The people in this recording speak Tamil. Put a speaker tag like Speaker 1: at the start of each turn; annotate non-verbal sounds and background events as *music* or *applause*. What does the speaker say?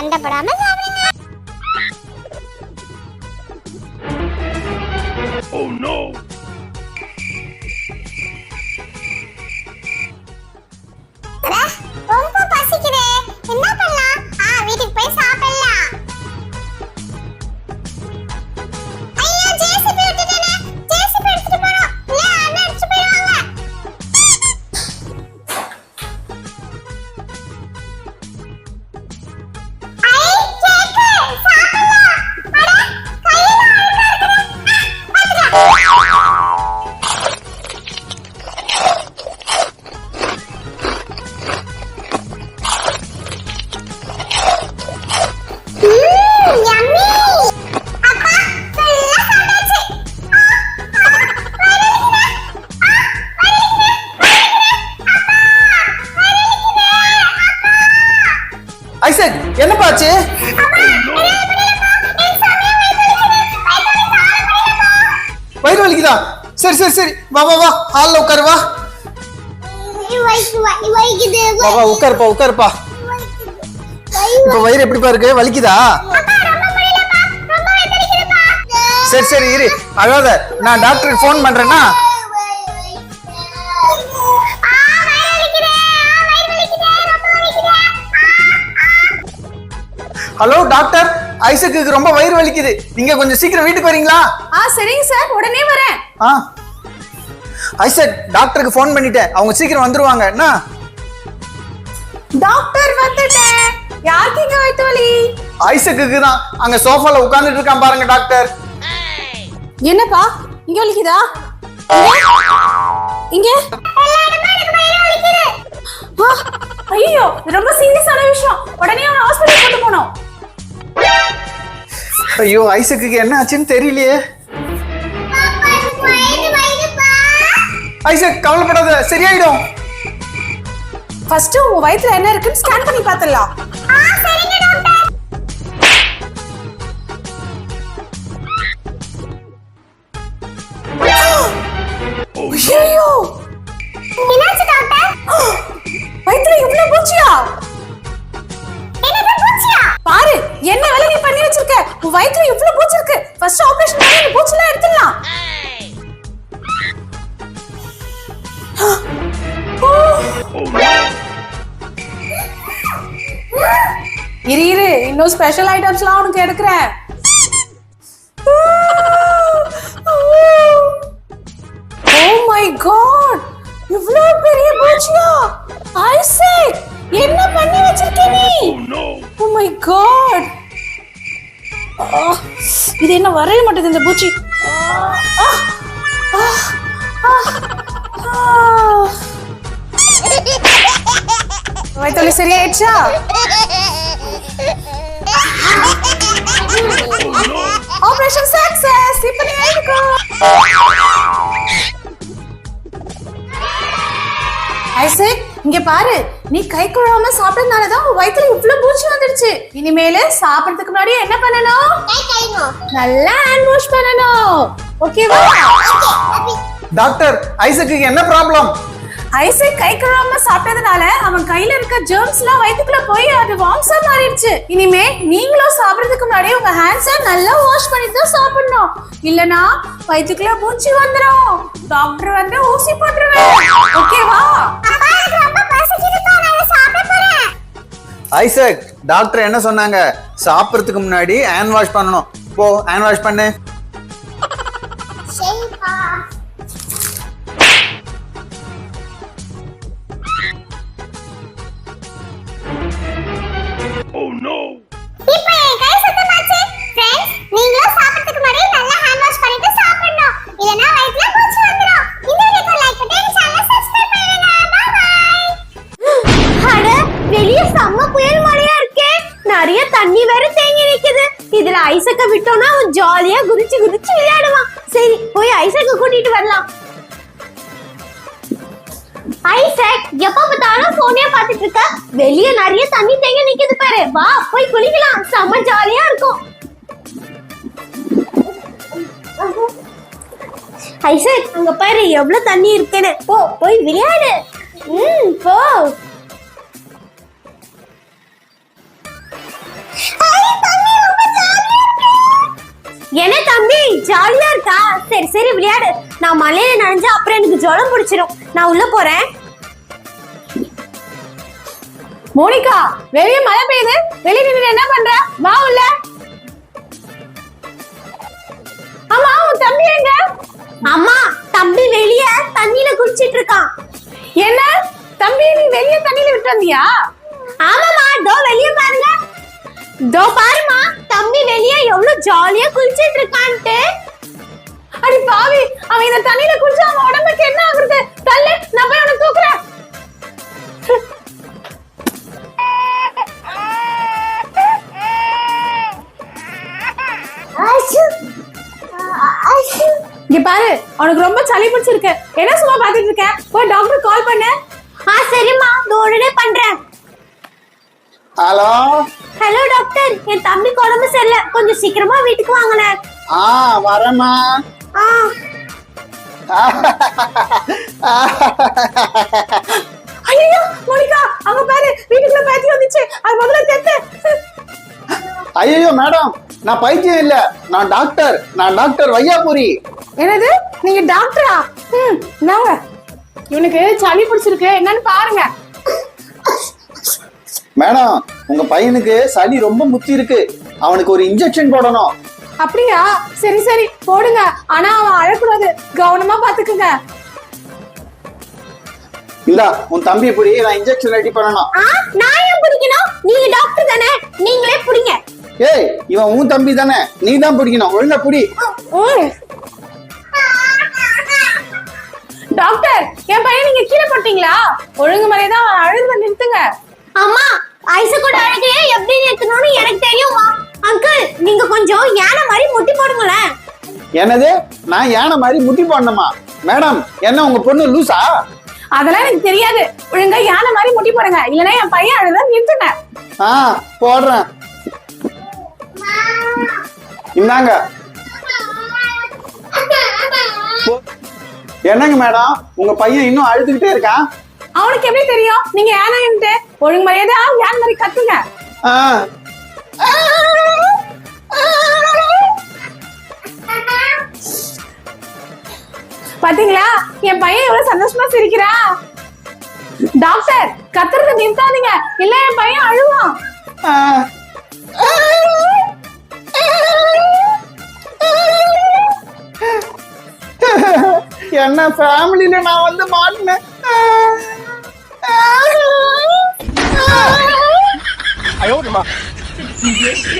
Speaker 1: சண்டைப்படாம சாப்பிடுங்க
Speaker 2: Oh no!
Speaker 1: வலிக்குதா
Speaker 3: சரி சரி சரி. வா வா வா. ஹாலில் உட்காரு வா. வா வா உட்காருப்பா உட்காருப்பா. இப்போ வயிறு எப்படிப்பா இருக்கு? வலிக்குதா. சரி சரி இரு. அழாத. நான் டாக்டருக்கு ஃபோன் பண்றேன்னா. ஹலோ டாக்டர் ஐசக்குக்கு ரொம்ப வயிறு வலிக்குது. நீங்க கொஞ்சம் சீக்கிரம் வீட்டுக்கு வரீங்களா?
Speaker 4: ஆ சரிங்க சார். உடனே வரேன்.
Speaker 3: ஆ. ஐசக் டாக்டருக்கு ஃபோன் பண்ணிட்டேன். அவங்க சீக்கிரம் வந்துருவாங்க. என்ன?
Speaker 4: டாக்டர் வந்துட்டேன். யாருக்கு இங்க வயிற்று வலி?
Speaker 3: ஐசக்குக்கு தான். அங்க சோஃபால உட்கார்ந்துட்டு இருக்கான் பாருங்க டாக்டர்.
Speaker 4: என்னப்பா? இங்க வலிக்குதா? இங்க? ஐயோ இது ரொம்ப சீரியஸான விஷயம். உடனே அவனை ஹாஸ்பிட்டல் கொண்டு போனோம்
Speaker 3: ஐயோ ஐசக்குக்கு என்ன ஆச்சுன்னு தெரியலையே. ஐசக் கவலைப்படாத சரியாயிடும்
Speaker 4: ஃபர்ஸ்ட் உன் வயித்துல என்ன இருக்குன்னு ஸ்கேன் பண்ணி பார்த்துடலாம்
Speaker 1: ஆ, சரிங்க டாக்டர்.
Speaker 4: ஐயோ
Speaker 1: என்னாச்சு டாக்டர்?
Speaker 4: வயித்துல இவ்வளவு பூச்சியா என்ன வேலை நீ பண்ணி வச்சிருக்க? உன் வயித்துல இவ்வளவு பூச்சி இருக்கு. ஃபர்ஸ்ட் ஆபரேஷன் பண்ணி இந்த எல்லாம் எடுத்துடலாம். *gasps* இரு இரு. இன்னும் ஸ்பெஷல் ஐட்டம்ஸ்லாம் உனக்கு எடுக்கிறேன். இது என்ன வரவே மாட்டேது இந்த பூச்சி. ஆ, சரியாயிடுச்சா? ஆபரேஷன் சக்சஸ் இப்ப நீ எழுதுக்கோ ஐசக் இங்க பாரு. நீ கை குழாம சாப்பிட்டதுனால தான் உன் வயித்துல இவ்ளோ பூச்சி வந்துடுச்சு. இனிமேல சாப்பிடுறதுக்கு முன்னாடி என்ன பண்ணணும்? நல்லா ஹேண்ட் வாஷ் பண்ணணும். ஓகேவா
Speaker 3: டாக்டர் ஐசக்குக்கு என்ன ப்ராப்ளம்
Speaker 4: ஐசக் கை கழுவாம சாப்பிட்டதுனால அவன் கையில இருக்க ஜெர்ம்ஸ் எல்லாம் வயித்துக்குள்ள போய் அது வாம்ஸா மாறிடுச்சு. இனிமே நீங்களும் சாப்பிடுறதுக்கு முன்னாடி உங்க ஹேண்ட்ஸ நல்லா வாஷ் பண்ணி தான் சாப்பிடணும். இல்லனா வயித்துக்குள்ள பூச்சி வந்துரும். டாக்டர் வந்து ஊசி போட்டுருவேன். ஓகேவா.
Speaker 3: ஐசக் டாக்டர் என்ன சொன்னாங்க? சாப்பிட்றதுக்கு முன்னாடி ஹேண்ட் வாஷ் பண்ணணும். போ ஹேண்ட் வாஷ் பண்ணு
Speaker 1: சரிப்பா.
Speaker 2: Oh no!
Speaker 5: இதுல ஐசக்க விட்டோம்னா அவன் ஜாலியா குதிச்சு குதிச்சு விளையாடுவான். சரி போய் ஐசக்க கூட்டிட்டு வரலாம். ஐசக் எப்ப பார்த்தாலும் போனே பாத்துட்டு இருக்க? வெளிய நிறைய தண்ணி தேங்க நிக்குது பாரு. வா போய் குளிக்கலாம். செம்ம ஜாலியா இருக்கும். ஐசக் அங்க பாரு எவ்வளவு தண்ணி இருக்குன்னு. போ போய் விளையாடு. ம் போ. என்ன தம்பி? ஜாலியா இருக்கா? சரி சரி விளையாடு. நான் மலையில நனைஞ்சா அப்புறம் எனக்கு ஜுரம் பிடிச்சிரும். நான் உள்ள போறேன்.
Speaker 4: மோனிகா வெளிய மழை பெய்யுது. வெளிய நின்று என்ன பண்ற? வா உள்ள. ஆமா உன் தம்பி எங்க?
Speaker 5: அம்மா தம்பி வெளிய தண்ணியில குளிச்சிட்டு இருக்கான்.
Speaker 4: என்ன? தம்பி நீ வெளிய தண்ணியில விட்டு வந்தியா?
Speaker 5: ஆமாமா இதோ வெளிய பாருங்க. தோ பாருமா தம்பி வெளிய எவ்வளவு ஜாலியா குளிச்சிட்டு இருக்கான்ட்டு.
Speaker 4: அடி பாவி அவன் இந்த தண்ணியில குளிச்சா அவன் உடம்புக்கு என்ன ஆகுறது? தள்ளு நான் போய் அவனை தூக்குறேன். இங்க பாரு அவனுக்கு ரொம்ப சளி பிடிச்சிருக்கு. என்ன சும்மா பாத்துட்டு இருக்க? போய் டாக்டர் கால் பண்ணு.
Speaker 5: ஆ சரிம்மா உடனே பண்றேன்.
Speaker 3: ஹலோ?
Speaker 5: Hello doctor. என் தம்பிக்கு உடம்பு சரியில்லை. கொஞ்சம் சீக்கிரமா வீட்டுக்கு வாங்கினேன்
Speaker 3: ஆ வரேம்மா.
Speaker 5: ஆ.
Speaker 4: ஐயோ மோனிகா அங்க பாரு வீட்டுக்குள்ள பேத்தி வந்துச்சு. அது முதல்ல தெத்து.
Speaker 3: ஐயோ மேடம் நான் பைத்தியம் இல்ல. நான் டாக்டர். நான் டாக்டர் வையாபுரி.
Speaker 4: என்னது? நீங்க டாக்டரா? ம் நாங்க இவனுக்கு சளி பிடிச்சிருக்கு. என்னன்னு பாருங்க.
Speaker 3: மேடம் உங்க பையனுக்கு சளி ரொம்ப முத்தி இருக்கு. அவனுக்கு ஒரு இன்ஜெக்ஷன் போடணும்.
Speaker 4: அப்படியா? சரி சரி போடுங்க. ஆனா அவன் அழக்கூடாது. கவனமா பாத்துக்குங்க.
Speaker 3: இந்தா உன் தம்பி புடி நான் இன்ஜெக்ஷன் ரெடி பண்ணணும்.
Speaker 5: ஆ நான் ஏன் பிடிக்கணும்? நீங்க டாக்டர் தானே? நீங்களே பிடிங்க.
Speaker 3: ஏய் இவன் உன் தம்பி தானே? நீ தான் பிடிக்கணும். ஒழுங்கா புடி.
Speaker 4: டாக்டர் என் பையன் நீங்க கீழே போட்டீங்களா? ஒழுங்கு மாதிரியே தான் அழுத நிறுத்துங்க.
Speaker 5: அம்மா ஐசக்கோட அழகையே எப்படி நிறுத்தணும்னு எனக்கு தெரியுமா. அங்கிள் நீங்க கொஞ்சம் யானை மாதிரி முட்டி போடுங்களேன்
Speaker 3: என்னது? நான் யானை மாதிரி முட்டி போடணுமா? மேடம் என்ன உங்க பொண்ணு லூசா?
Speaker 4: அதெல்லாம் எனக்கு தெரியாது. ஒழுங்கா யானை மாதிரி முட்டி போடுங்க. இல்லைன்னா என் பையன் அழுத நிறுத்துங்க.
Speaker 3: ஆ போடுறேன். இந்தாங்க. என்னங்க மேடம்? உங்க பையன் இன்னும் அழுதுகிட்டே இருக்கான்.
Speaker 4: அவனுக்கு எப்படி தெரியும்? நீங்க யானைன்ட்டு ஒழுங்கு மரியாதை? யானை மாதிரி கத்துங்க? பாத்தீங்களா? என் பையன் எவ்வளவு சந்தோஷமா சிரிக்கிறா? டாக்டர் கத்துறத நிறுத்தாதீங்க. இல்ல என் பையன் அழுவான்.
Speaker 3: என்ன ஃபேமிலில நான் வந்து மாட்டினேன். *laughs*
Speaker 2: 你别笑。